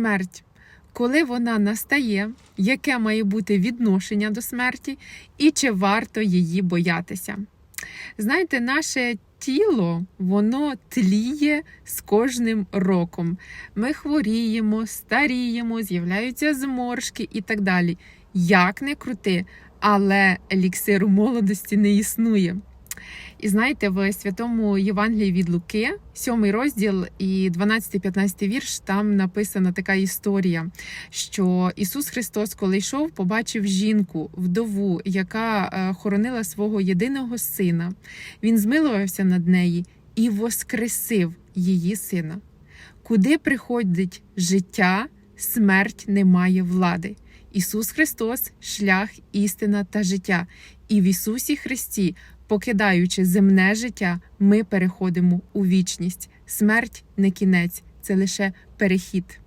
Смерть. Коли вона настає, яке має бути відношення до смерті, і чи варто її боятися? Знаєте, наше тіло воно тліє з кожним роком. Ми хворіємо, старіємо, з'являються зморшки і так далі. Як не крути, але еліксиру молодості не існує. І знаєте, в святому Євангелії від Луки, 7 розділ і 12-15 вірш, там написана така історія, що Ісус Христос, коли йшов, побачив жінку, вдову, яка е, хоронила свого єдиного сина. Він змилувався над нею і воскресив її сина. Куди приходить життя, смерть не має влади. Ісус Христос шлях, істина та життя. І в Ісусі Христі, покидаючи земне життя, ми переходимо у вічність. Смерть не кінець, це лише перехід.